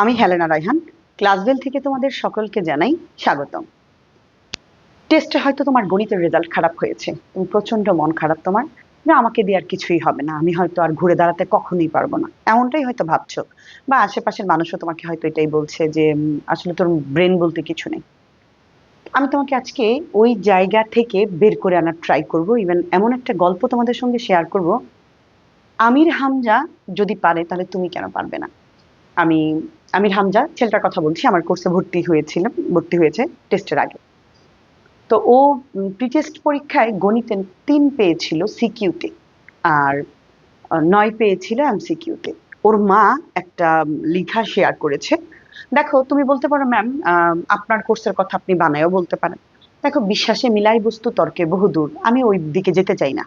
আমি হেলেনা রায়হান ক্লাসবেল থেকে তোমাদের সকলকে জানাই স্বাগতম। টেস্টে হয়তো তোমার গণিতের রেজাল্ট খারাপ হয়েছে, তুমি প্রচণ্ড মন খারাপ তোমার, না আমাকে দিয়ে আর কিছুই হবে না, আমি হয়তো আর ঘুরে দাঁড়াতে কখনোই পারব না, এমনটাই হয়তো ভাবছ। বা আশেপাশের মানুষও তোমাকে হয়তো এটাই বলছে যে আসলে তোর ব্রেন বলতে কিছু নেই। আমি তোমাকে আজকে ওই জায়গা থেকে বের করে আনার ট্রাই করব ইভেন এমন একটা গল্প তোমাদের সঙ্গে শেয়ার করব। আমির হামজা যদি পারে, তাহলে তুমি কেন পারবে না? আমি আমির হামজা, ছেলেটার কথা বলছি, আমার কোর্সে ভর্তি হয়েছিল ভর্তি হয়েছে টেস্টের আগে। তো ও টেস্ট পরীক্ষায় গণিতে তিন পেয়েছিল সিকিউতে আর নয় পেয়েছিল এমসিকিউতে ওর মা একটা লেখা শেয়ার করেছে। দেখো, তুমি বলতে পারো ম্যাম আপনার কোর্সের কথা আপনি বানায়ও বলতে পারেন। দেখো, বিশ্বাসে মিলাই বস্তু তর্কে বহুদূর। আমি ওই দিকে যেতে চাই না।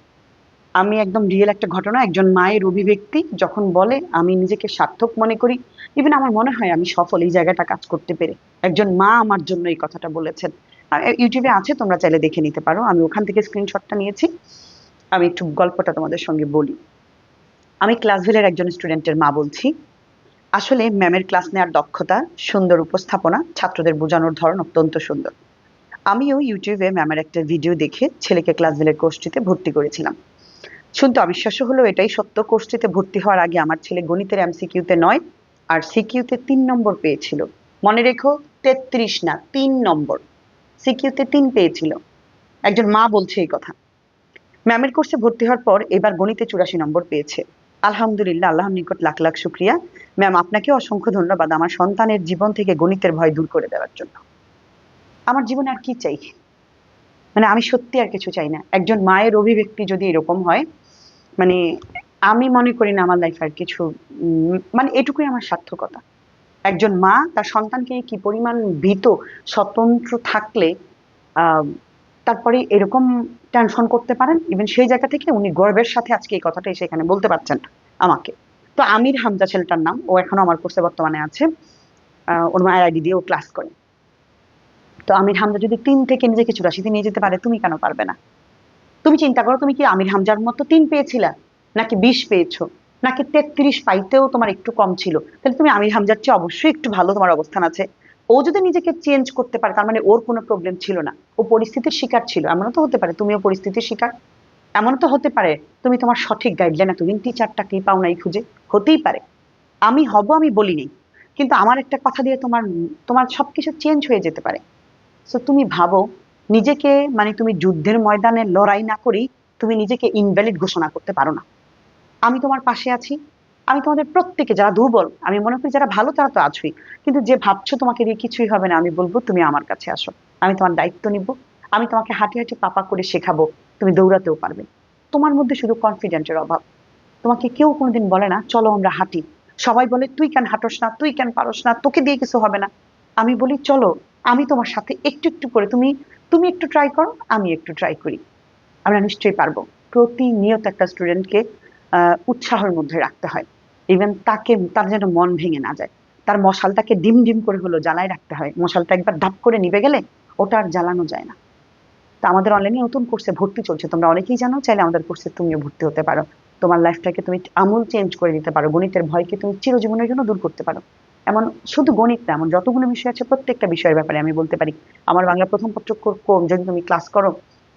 আমি একদম রিয়েল একটা ঘটনা, একজন মায়ের অভিব্যক্তি যখন বলে, আমি নিজেকে সার্থক মনে করি। ইভেন আমার মনে হয় আমি সফল এই জায়গাটা কাজ করতে পেরে। একজন মা আমার জন্য এই কথাটা বলেছেন। ইউটিউবে আছে, তোমরা চাইলে দেখে নিতে পারো। আমি ওখান থেকে স্ক্রিনশটটা নিয়েছি। আমি একটু গল্পটা তোমাদের সঙ্গে বলি। আমি ক্লাসভেলের একজন স্টুডেন্টের মা বলছি। আসলে ম্যামের ক্লাস নেওয়ার দক্ষতা, সুন্দর উপস্থাপনা, ছাত্রদের বোঝানোর ধরন অত্যন্ত সুন্দর। আমিও ইউটিউবে ম্যামের একটা ভিডিও দেখে ছেলেকে ক্লাসভেলের কোর্সটিতে ভর্তি করেছিলাম। শুনতে অবিশ্বাস্য হলো এটাই সত্য। কোর্সটিতে ভর্তি হওয়ার আগে আমার ছেলে গণিতের এমসিকিউতে নয়, আর সিকিউতে তিন নম্বর পেয়েছিল। মনে রেখো, তেত্রিশ না, তিন নম্বর। সিকিউতে তিন পেয়েছিল। একজন মা বলছে এই কথা। ম্যামের কোর্সে ভর্তি হওয়ার পর এবার গণিতে চুরাশি নম্বর পেয়েছে। আলহামদুলিল্লাহ, আল্লাহর নিকট লাখ লাখ শুক্রিয়া। ম্যাম আপনাকে অসংখ্য ধন্যবাদ আমার সন্তানের জীবন থেকে গণিতের ভয় দূর করে দেওয়ার জন্য। আমার জীবনে আর কি চাই? মানে আমি সত্যি আর কিছু চাই না। একজন মায়ের অভিব্যক্তি যদি এরকম হয় মানে আমি মনে করি না আমার লাইফ আর কিছু মানে এটুকুই আমার সার্থকতা। একজন মা, তার সন্তানকে কি পরিমাণ ভীত, স্বতন্ত্র থাকলে তারপরে এরকম টেনশন করতে পারেন? ইভেন সেই জায়গা থেকে উনি গর্বের সাথে আজকে এই কথাটা এসে এখানে বলতে পারছেন আমাকে। তো আমির হামজা ছেলেটার নাম, ও এখনও আমার কোর্সে বর্তমানে আছে। ওর মায়ের আইডি দিয়ে ও ক্লাস করে। তো আমির হামজা যদি তিন থেকে নিজেকে চুরাশিতে নিয়ে যেতে পারে, তুমি কেন পারবে না? তুমি চিন্তা করো, তুমি কি আমির হামজার মতো তিন পেয়েছিলা? নাকি বিশ পেয়েছ? নাকি তেত্রিশ পাইতেও তোমার একটু কম ছিল? তাহলে তুমি আমির হামজার চেয়ে অবশ্যই একটু ভালো তোমার অবস্থান আছে। ও যদি নিজেকে চেঞ্জ করতে পারে, তার মানে ওর কোনো প্রবলেম ছিল না। ও পরিস্থিতির শিকার ছিল। এমনও তো হতে পারে, তুমিও পরিস্থিতির শিকার। এমনও তো হতে পারে, তুমি তোমার সঠিক গাইডলাইন এতদিন টিচারটাকেই পাও নাই খুঁজে? হতেই পারে। আমি হব, আমি বলিনি। কিন্তু আমার একটা কথা দিয়ে তোমার তোমার সবকিছু চেঞ্জ হয়ে যেতে পারে। সো তুমি ভাবো নিজেকে মানে তুমি যুদ্ধের ময়দানে লড়াই না করেই তুমি নিজেকে ইনভ্যালিড ঘোষণা করতে পারো না। আমি তোমার পাশে আছি, আমি তোমাদের প্রত্যেকে যারা দুর্বল, আমি মনে করি যারা ভালো তারা তো আছোই। কিন্তু যে ভাবছ তোমাকে দিয়ে কিছুই হবে না, আমি বলব তুমি আমার কাছে আসো। আমি তোমার দায়িত্ব নিব, আমি তোমাকে হাঁটি হাঁটি পাপা করে শেখাবো, তুমি দৌড়াতেও পারবে। তোমার মধ্যে শুধু কনফিডেন্সের অভাব। তোমাকে কেউ কোনোদিন বলে না, চলো আমরা হাঁটি। সবাই বলে, তুই কেন হাঁটোস না? তুই কেন পারোস না? তোকে দিয়ে কিছু হবে না? আমি বলি, চলো, আমি তোমার সাথে একটু একটু করে তুমি তুমি একটু ট্রাই করো, আমি একটু ট্রাই করি। আমরা নিশ্চয়ই পারব। প্রতিনিয়ত একটা স্টুডেন্টকে উৎসাহের মধ্যে রাখতে হয়। ইভেন তাকে, তার যেন মন ভেঙে না যায়। তার মশালটাকে ডিম ডিম করে হলো জ্বালায় রাখতে হয়। মশালটা একবার ধাপ করে নিভে গেলে ওটা আর জ্বালানো যায় না। তা আমাদের অনলাইনে নতুন কোর্সে ভর্তি চলছে। তোমরা অনেকেই জানো, চাইলে আমাদের কোর্সে তুমিও ভর্তি হতে পারো। তোমার লাইফটাকে তুমি আমূল চেঞ্জ করে দিতে পারো। গণিতের ভয়কে তুমি চিরজীবনের জন্য দূর করতে পারো। এমন শুধু গণিত না, এমন যতগুলো বিষয় আছে প্রত্যেকটা বিষয়ের ব্যাপারে আমি বলতে পারি। আমার বাংলা প্রথম পত্র কো- কো- যদি তুমি ক্লাস করো,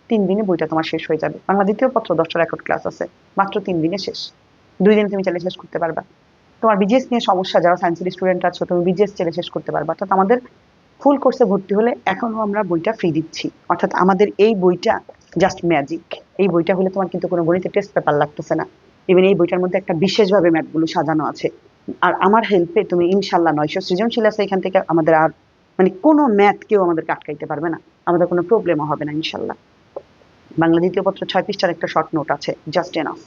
তিন দিনে বইটা তোমার শেষ হয়ে যাবে। বাংলা দ্বিতীয় পত্র দশটা রেকর্ড ক্লাস আছে, মাত্র তিন দিনে শেষ। দুই দিনে তুমি চাইলে শেষ করতে পারবা। তোমার বিজিএস নিয়ে সমস্যা, যারা সায়েন্সের স্টুডেন্ট আছো, তুমি বিজিএস চাইলে শেষ করতে পারবা। অর্থাৎ আমাদের ফুল কোর্সে ভর্তি হলে এখনও আমরা বইটা ফ্রি দিচ্ছি। অর্থাৎ আমাদের এই বইটা জাস্ট ম্যাজিক এই বইটা হলে তোমার কিন্তু কোনো গণিতের টেস্ট পেপার লাগতেছে না। ইভেন এই বইটার মধ্যে একটা বিশেষভাবে ম্যাথগুলো সাজানো আছে। আর আমার হেল্পে তুমি ইনশাল্লাহ নয়শো সৃজনশীল আছে এখান থেকে আমাদের আর মানে কোনো ম্যাথ কেউ আমাদেরকে আটকাইতে পারবে না। আমাদের কোনো প্রবলেমও হবে না ইনশাল্লাহ। বাংলা দ্বিতীয় পত্র ছয় পৃষ্ঠার একটা শর্ট নোট আছে জাস্ট এনাফ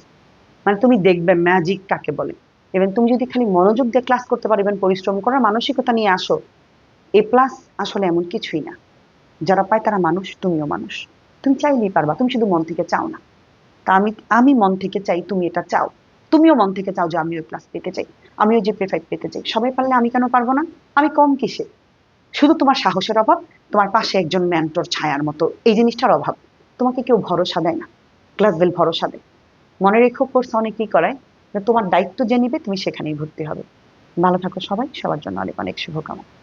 মানে তুমি দেখবে ম্যাজিক কাকে বলে। এবং তুমি যদি খালি মনোযোগ দিয়ে ক্লাস করতে পারো এবং পরিশ্রম করার মানসিকতা নিয়ে আসো এ প্লাস আসলে এমন কিছুই না। যারা পায় তারা মানুষ, তুমিও মানুষ। তুমি চাইলেই পারবা, তুমি শুধু মন থেকে চাও না। তা আমি আমি মন থেকে চাই তুমি এটা চাও। তুমিও মন থেকে চাও যে আমিও ক্লাস পেতে চাই, আমিও জিপে ফাইভ পেতে চাই। সবাই পারলে আমি কেন পারব না? আমি কম কিসে? শুধু তোমার সাহসের অভাব, তোমার পাশে একজন ম্যান্টর ছায়ার মতো। এই জিনিসটার অভাব। তোমাকে কেউ ভরসা দেয় না। ক্লাস বেল ভরসা দেয়। মনে রেখো কোর্স অনেকেই করায়? তোমার দায়িত্ব যে নিবে, তুমি সেখানেই ভর্তি হবে। ভালো থাকো সবাই। সবার জন্য অনেক অনেক শুভকামনা।